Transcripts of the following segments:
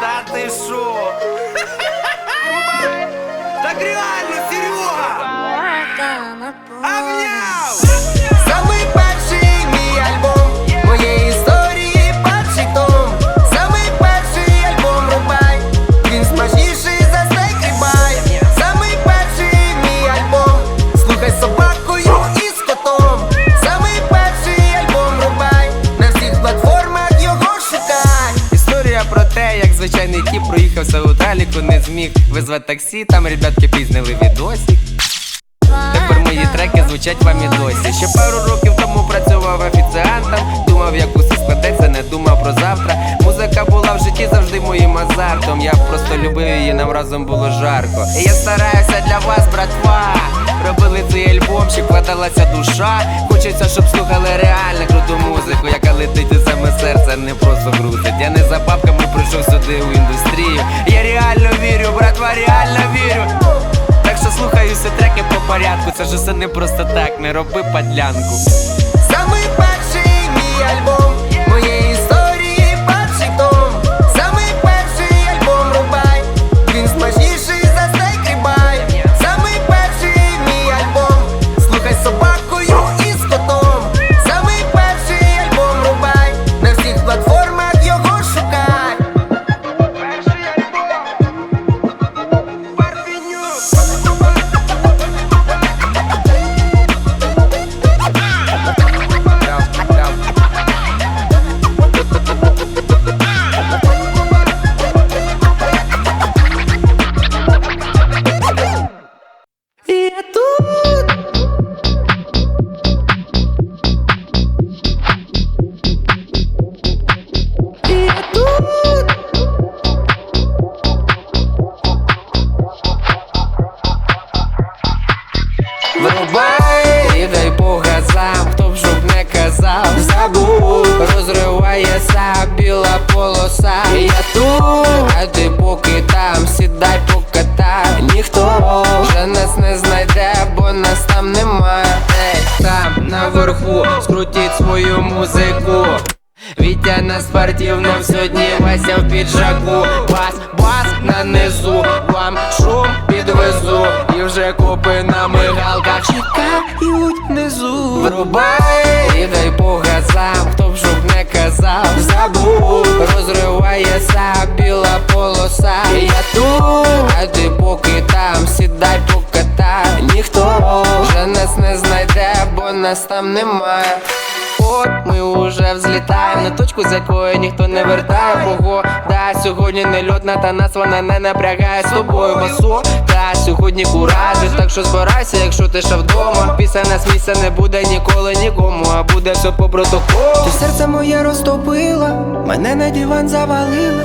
Та ти шо? Так реально, Серега! Обняв! Тіп проїхався у таліку, не зміг визвати таксі, там ребятки пізняли відосик. Тепер мої треки звучать вам і досі. Ще пару років тому працював офіціантом. Думав, як усе складеться, не думав про завтра. Музика була в житті завжди моїм азартом. Я просто любив її, нам разом було жарко. І я стараюся для вас, братва. Робили цей альбом, ще вкладалася душа. Хочеться, щоб слухали реально круту музику, яка летить у саме серце, не просто грузить. Я не за бабками прийшов сюди у індустрію. Я реально вірю, братва, реально вірю. Так що слухаю всі треки по порядку. Це ж усе не просто так, не роби подлянку. Самий розривається біла полоса. Я тут, а ти поки там, сідай покатай. Ніхто вже нас не знайде, бо нас там немає. Ей, там наверху, скрутіть свою музику. Вітя на спортивном сьогодні Вася в піджаку Бас, бас на низу, вам шум підвезу І вже копи на мигалках чекають внизу Врубай, і дай по газам, хто не казав Забув, розривається біла полоса. Я тут, а ти поки там, сідай покатай Ніхто вже нас не знайде, бо нас там немає От ми уже взлітаємо на точку, з якої ніхто не вертає. Погода сьогодні не льотна, та нас вона не напрягає. З тобою басо Та сьогодні куражиш, так що збирайся, якщо ти ще вдома. Після нас місця не буде ніколи нікому, а буде все по протоколу. Ти серце моє розтопила, мене на диван завалила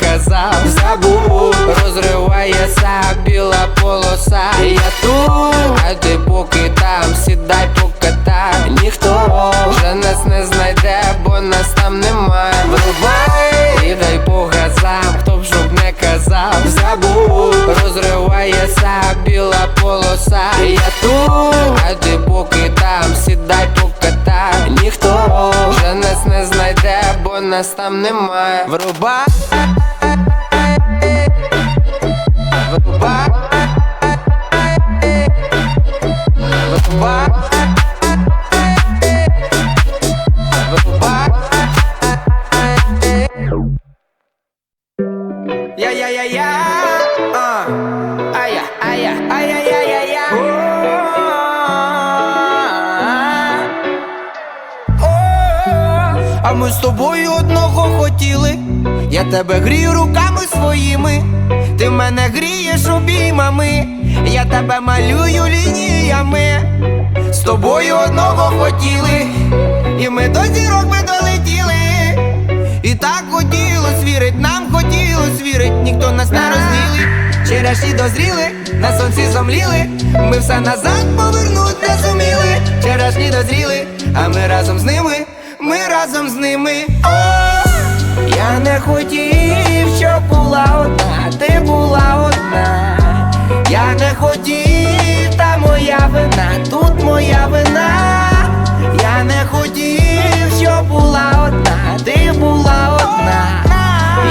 казав, забув, розривається біла полоса. Я тут, а ти поки там, сідай покатай. Ніхто вже нас не знайде, бо нас там немає. Врубай, і дай газам, хто б щоб не казав, забув, розривається біла полоса. Я тут, а ти поки там, сідай покатай. Ніхто вже нас не знайде, бо нас там немає. Врубай. Тебе грію руками своїми, ти мене грієш обіймами, я тебе малюю лініями. З тобою одного хотіли, і ми до зірок ми долетіли. І так хотілось вірить, нам хотілось вірить, ніхто нас не розділить. Черешні дозріли, на сонці зомліли, ми все назад повернуть не зуміли. Черешні дозріли, а ми разом з ними, ми разом з ними. Я не хотів, щоб була одна, ти була одна. Я не хотів, та моя вина, тут моя вина. Я не хотів, щоб була одна, ти була одна.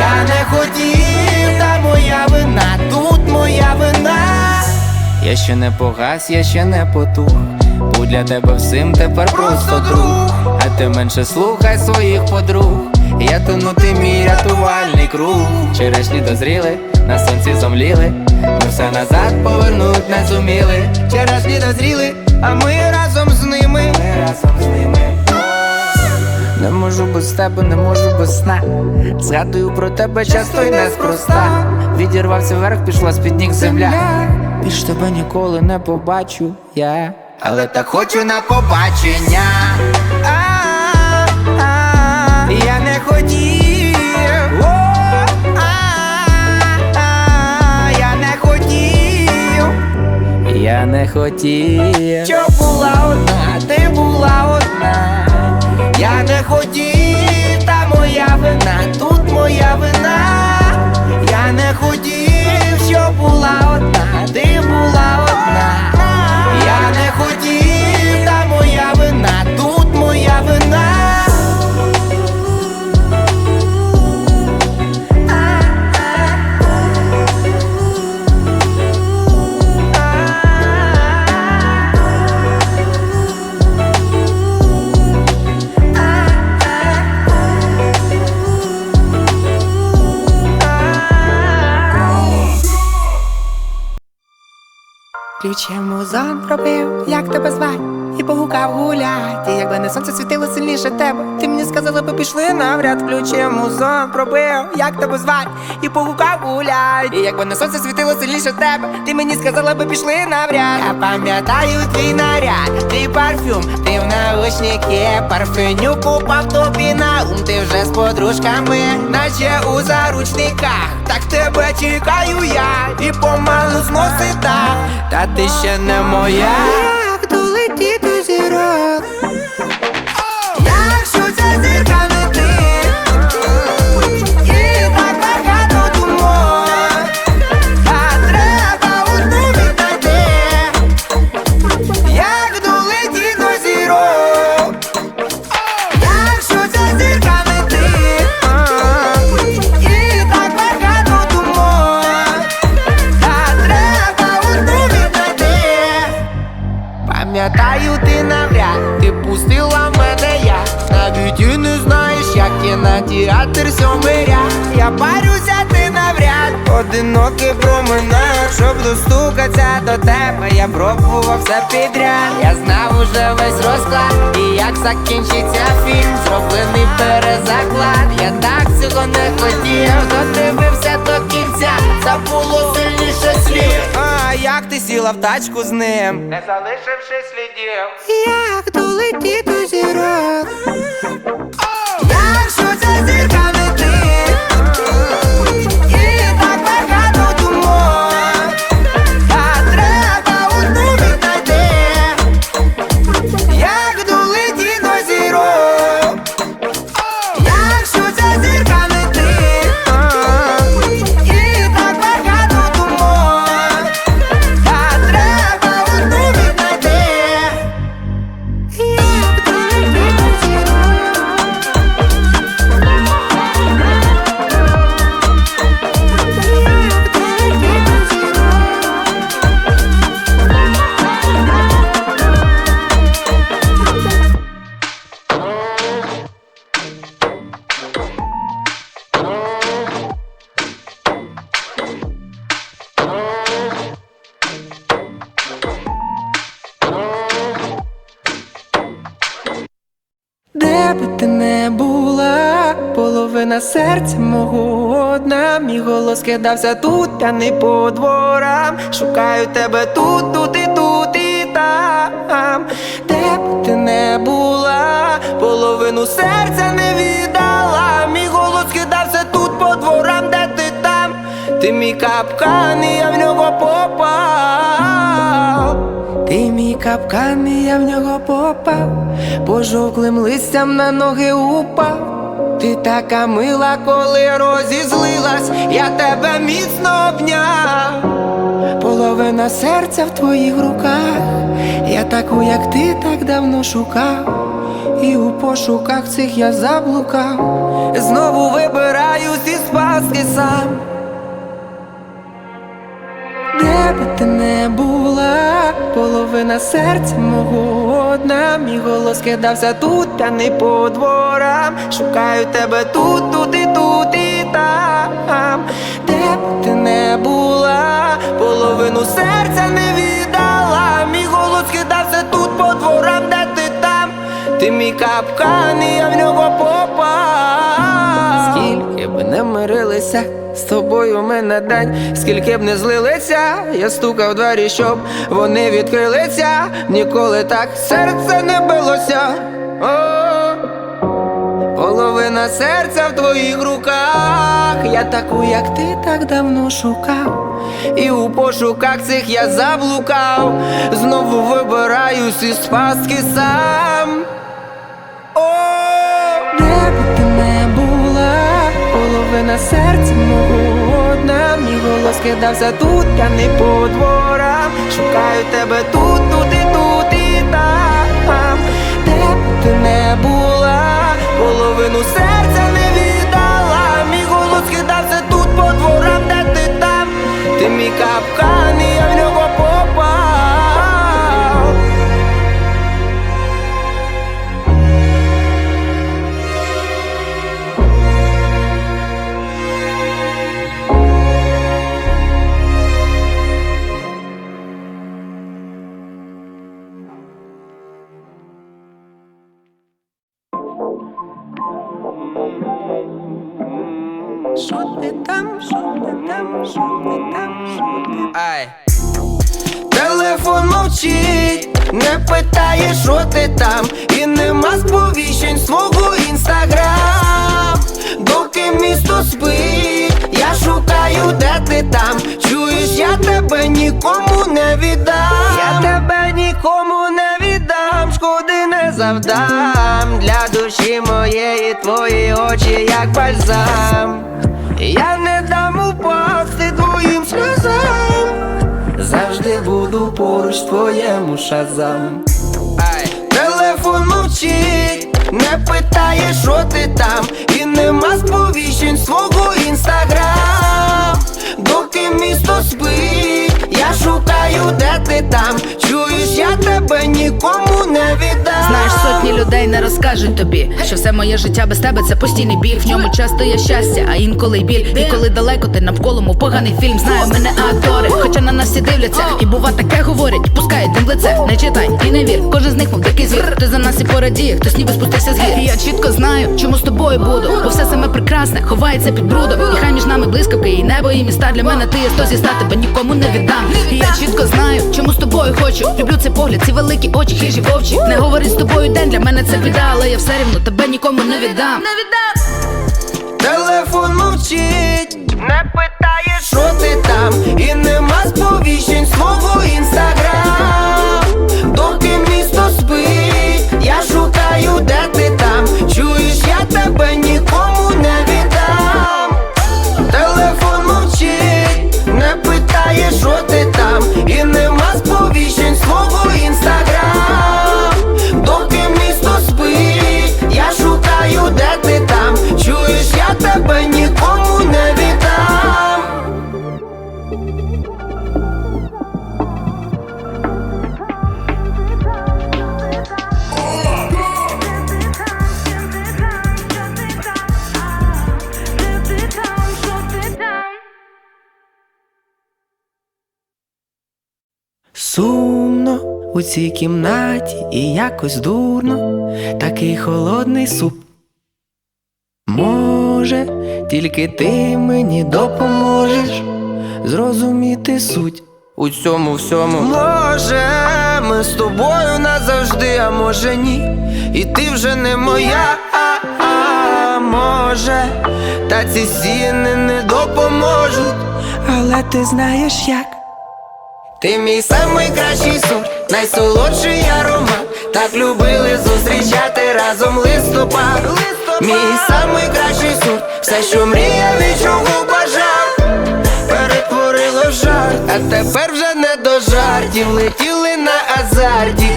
Я не хотів, та моя вина, тут моя вина. Я ще не погас, я ще не потух. Будь для тебе всім тепер просто друг. Ти менше слухай своїх подруг. Я тону, ти мій рятувальний круг. Черешні дозріли, на сонці зомліли. Ми все назад повернуть не зуміли. Черешні дозріли, а ми разом з ними. Ми разом з ними. Не можу без тебе, не можу без сна. Згадую про тебе часто й неспроста. Відірвався вверх, пішла з-під ніг земля. Більш тебе ніколи не побачу я. Але так хочу на побачення. Хотів. Я не хотів. Я не хотів, щоб була одна, ти була одна. Я не хотів, та моя вина, тут моя вина. Я не хотів, щоб була одна, ти була одна. Ключем музон пробив, як тебе звать, і погукав гулять. Якби не сонце світило сильніше тебе, ти мені сказала би пішли навряд. Ключем музон пробив, як тебе звать, і погукав гулять. І якби не сонце світило сильніше тебе, ти мені сказала би пішли навряд. Я пам'ятаю твій наряд, твій парфюм, ти в наушники, парфеню купав тобі на ум, ти вже з подружками, наче у заручниках. Так тебе чекаю я, і помалу зносить так. Та ти ще не моя. Як знав весь розклад І як закінчиться фільм Зроблений перезаклад Я так цього не хотів Додивився до кінця Це було сильніше слів А як ти сіла в тачку з ним? не залишивши слідів. Як долетіти до зірок? Якщо ця зірка мій голос кидався тут, п'яний по дворам. Шукаю тебе тут, тут і тут і там. Де б ти не була, половину серця не віддала. Мій голос кидався тут по дворам, де ти там. Ти мій капкан, і я в нього попав. Ти мій капкан, і я в нього попав, пожовклим листям на ноги упав. Ти така мила, коли розізлилась, я тебе міцно обняв. Половина серця в твоїх руках, я таку, як ти, так давно шукав, і у пошуках цих я заблукав, знову вибираюсь із паски сам. Де би ти не була, половина серця мого одна, мій голос кидався тут, та не по дворам. Шукаю тебе тут, тут і тут і там. Де б ти не була, половину серця не віддала. Мій голос кидався тут по дворам, де ти там. Ти мій капкан, і я в нього попав. Скільки б не мирилися, з тобою в мене день, скільки б не злилися, я стукав двері, щоб вони відкрилися. Ніколи так серце не билося. О, половина серця в твоїх руках. Я таку, як ти, так давно шукав. І у пошуках цих я заблукав. Знову вибираюсь із пастки сам. Половина серці мого одна, мій голос кидався тут, я не по дворам. Шукаю тебе тут, тут і тут і там. Де б ти не була, половину серця не віддала. Мій голос кидався тут по дворам, де ти там. Ти мій капкан, і я в тебе нікому не віддам. Я тебе нікому не віддам, шкоди не завдам. Для душі моєї твої очі, як бальзам. Я не дам упасти твоїм сльозам. Завжди буду поруч твоєму шазам. Телефон мовчить, не питає, що ти там, і нема сповіщень свого інстаграм. Доки місто спить, шукаю, де ти там. Чуєш, я тебе нікому не віддам. Знаєш, сотні людей не розкажуть тобі, що все моє життя без тебе це постійний біль. В ньому часто є щастя, а інколи й біль. І коли далеко ти навколо мов поганий фільм. Знаю мене актори, хоча на нас всі дивляться. І бува таке говорять, пускають тим лице. Не читай і не вір. Кожен з них мов дикий звір. Ти за нас і порадіє, хтось ніби спустився з гір. І я чітко знаю, чому з тобою буду. Бо все саме прекрасне ховається під брудом. І хай між нами блискавки, і небо, і міста для мене ти є сто зі тебе нікому не віддам. І я чітко знаю, чому з тобою хочу. Люблю цей погляд, ці великі очі, хижі вовчі. Не говори з тобою день, для мене це біда, але я все рівно тебе нікому не віддам. Не віддам. Телефон мовчить, не питає, що ти там, і нема сповіщень свого інстаграм. Сумно у цій кімнаті і якось дурно, такий холодний суп. Може, тільки ти мені допоможеш зрозуміти суть у цьому всьому. Може, ми з тобою назавжди, а може ні. І ти вже не моя, а, може, та ці стіни не допоможуть. Але ти знаєш як. Ти мій самий кращий сорт, найсолодший аромат. Так любили зустрічати разом листопад. Мій самий кращий сорт, все, що мріяв і чого бажав, перетворило в жарт, а тепер вже не до жартів. Летіли на азарті,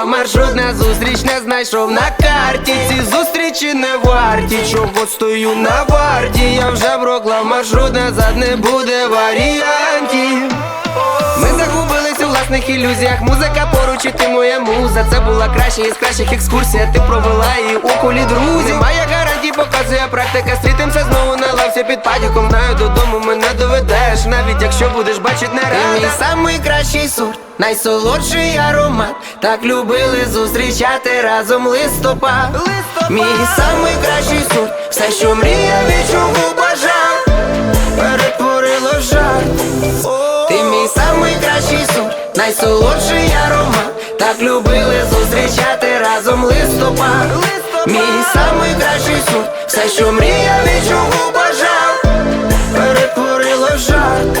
коли маршрут на зустріч не знайшов на карті. Ці зустрічі не варті, чого стою на варті. Я вже проклав маршрут, назад не буде варіантів. Ми загубились у власних ілюзіях. Музика поруч і ти моя муза. Це була краща із кращих екскурсій. а Ти провела її у колі друзів. Немає гарантій, показує практика. Стрітимся знову на лавці під падіком. Знаю, додому мене доведеш. Навіть якщо будеш бачить не рада. Мій самий кращий сорт, найсолодший аромат. Так любили зустрічати разом листопад. Мій самий кращий сорт, все, що мріяв найсолодший аромат Так любили зустрічати разом листопад. Мій самий кращий суд, все, що мріяв і чого бажав. Перетворило в жарт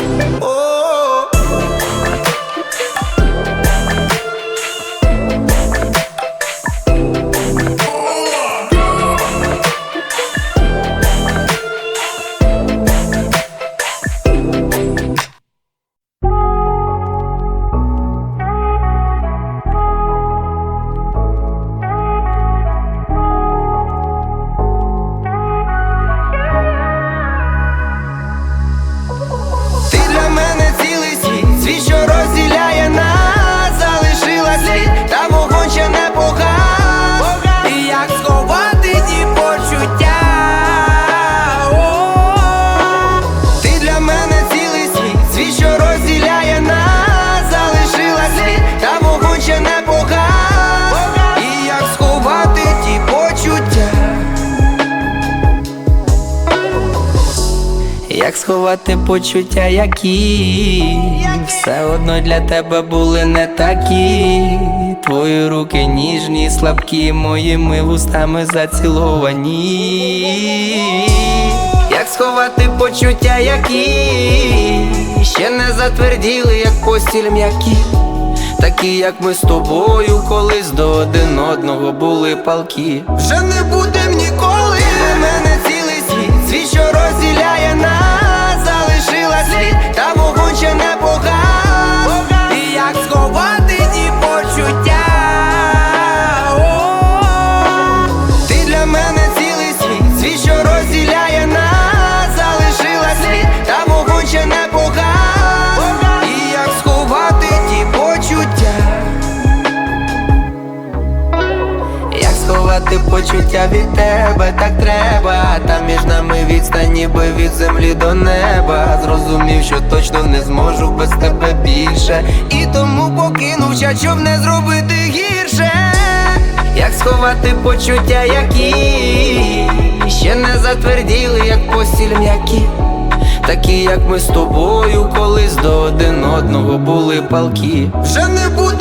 сховати почуття, які все одно для тебе були не такі. Твої руки ніжні, слабкі, моїми вустами заціловані. Як сховати почуття, які ще не затверділи, як постіль м'які. Такі, як ми з тобою, колись до один одного були палки. Вже не будем ніколи. Мене цілий світ, світ, що розділяє нас, та вогонь сховати почуття від тебе, так треба. Там між нами відстань ніби від землі до неба. Зрозумів, що точно не зможу без тебе більше. І тому покинув, час, щоб не зробити гірше. Як сховати почуття, які ще не затверділи, як постіль м'які. Такі, як ми з тобою, колись до один одного були палки. Вже не будем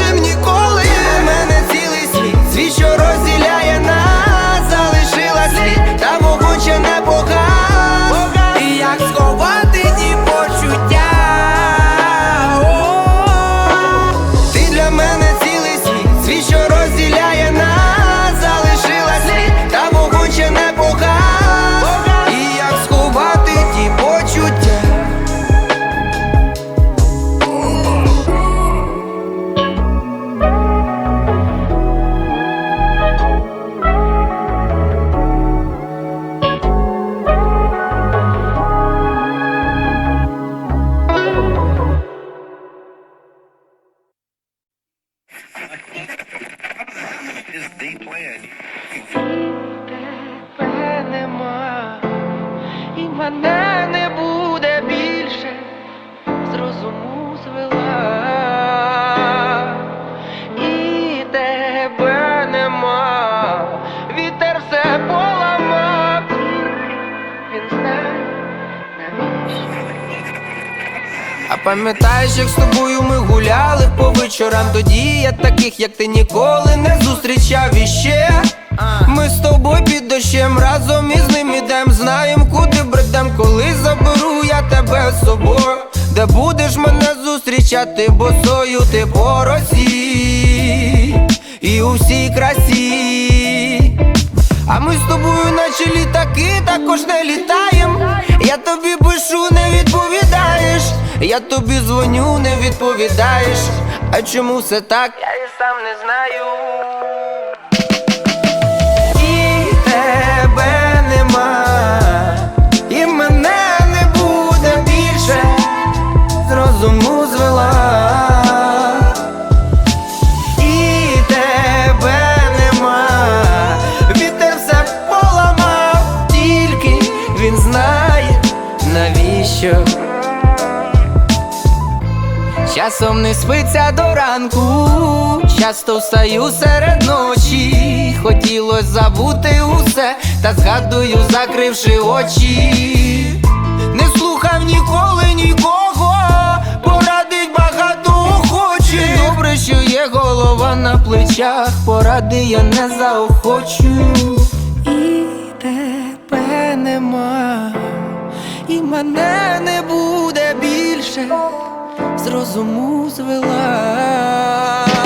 Тебе нема, і мене пам'ятаєш, як з тобою ми гуляли по вечорам? Тоді я таких, як ти ніколи не зустрічав іще. Ми з тобою під дощем разом із ним ідем. Знаєм, куди бредем, коли заберу я тебе з собою. Де будеш мене зустрічати кричати босою ти по росі І у всій красі. А ми з тобою, наче літаки, також не літаєм. Я тобі пишу, не відповідаєш Я тобі дзвоню, не відповідаєш А чому все так? Я і сам не знаю І тебе нема, і мене не буде більше, з розуму звела. Часом не спиться до ранку, часто встаю серед ночі. Хотілось забути усе, та згадую, закривши очі. Не слухав ніколи нікого, порадить багато охочих. Добре, що є голова на плечах, поради я не заохочу. І тебе нема, і мене не буде більше з розуму звела.